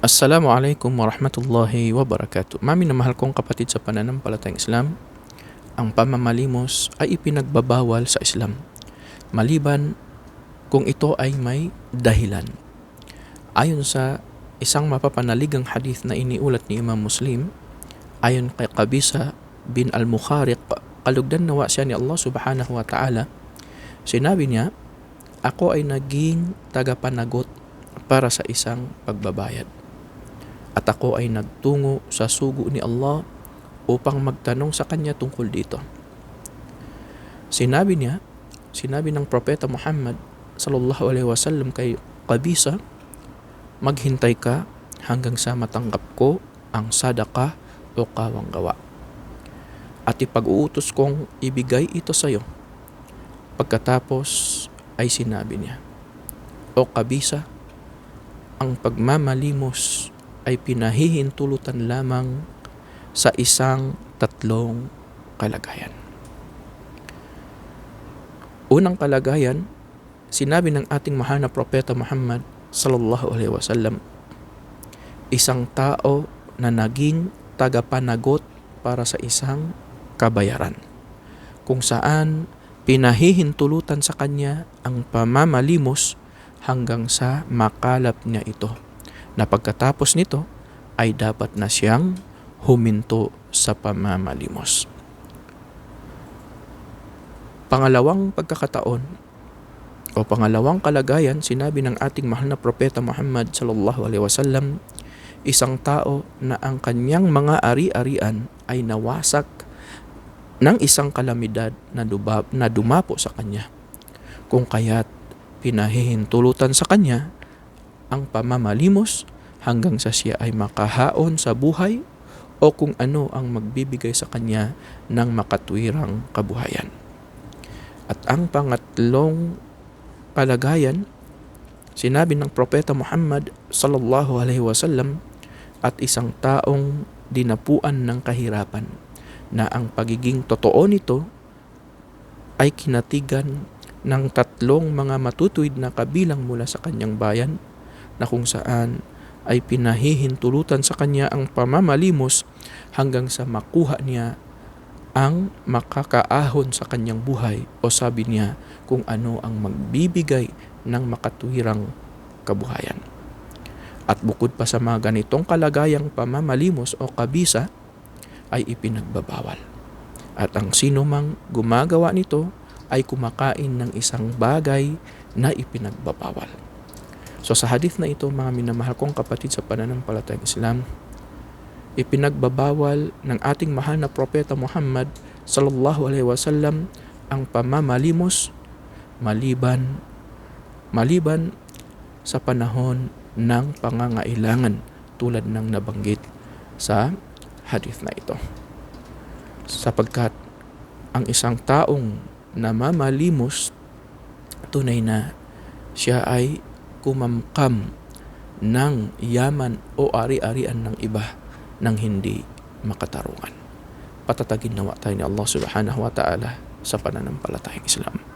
Assalamualaikum warahmatullahi wabarakatuh. Mami na mahal kong kapatid sa pananampalatayang Islam, ang pamamalimos ay ipinagbabawal sa Islam. Maliban kung ito ay may dahilan. Ayon sa isang mapapanaligang hadith na iniulat ni Imam Muslim, ayon kay Qabisa bin Al-Mukhariq, kalugdan nawa siya ni Allah subhanahu wa ta'ala, sinabi niya, ako ay naging tagapanagot para sa isang pagbabayad at ako ay nagtungo sa sugo ni Allah upang magtanong sa kanya tungkol dito. Sinabi niya, sinabi ng propeta Muhammad sallallahu alaihi wasallam kay Qabisa, maghintay ka hanggang sa matanggap ko ang sadaka o kawang gawa. At ipag-uutos kong ibigay ito sa iyo. Pagkatapos ay sinabi niya, O Kabisa, ang pagmamalimos ay pinahihintulutan lamang sa isang tatlong kalagayan. Unang kalagayan, sinabi ng ating mahal na propeta Muhammad sallallahu alaihi wasallam, isang tao na naging tagapanagot para sa isang kabayaran kung saan pinahihintulutan sa kanya ang pamamalimos hanggang sa makalap niya ito na pagkatapos nito ay dapat na siyang huminto sa pamamalimos. Pangalawang pagkakataon o pangalawang kalagayan, sinabi ng ating mahal na propeta Muhammad sallallahu alaihi wasallam, isang tao na ang kanyang mga ari-arian ay nawasak ng isang kalamidad na, dubab, na dumapo sa kanya. Kung kaya't pinahihintulutan sa kanya ang pamamalimos hanggang sa siya ay makahaon sa buhay o kung ano ang magbibigay sa kanya ng makatwirang kabuhayan. At ang pangatlong kalagayan, sinabi ng propeta Muhammad sallallahu alaihi wasallam at isang taong dinapuan ng kahirapan na ang pagiging totoo nito ay kinatigan ng tatlong mga matutuwid na kabilang mula sa kanyang bayan na kung saan ay pinahihintulutan sa kanya ang pamamalimos hanggang sa makuha niya ang makakaahon sa kanyang buhay o sabi niya kung ano ang magbibigay ng makatuwirang kabuhayan. At bukod pa sa mga ganitong kalagayang pamamalimos o kabisa ay ipinagbabawal. At ang sino mang gumagawa nito ay kumakain ng isang bagay na ipinagbabawal. So sa hadith na ito, mga minamahal kong kapatid sa pananampalatayang Islam, ipinagbabawal ng ating mahal na propeta Muhammad sallallahu alaihi wasallam ang pamamalimos maliban maliban sa panahon ng pangangailangan tulad ng nabanggit sa hadith na ito. Sapagkat ang isang taong namamalimos tunay na siya ay kumamkam ng yaman o ari-arian ng iba nang hindi makatarungan. Patatagin nawa tayo ni Allah subhanahu wa ta'ala sa pananampalatayang Islam.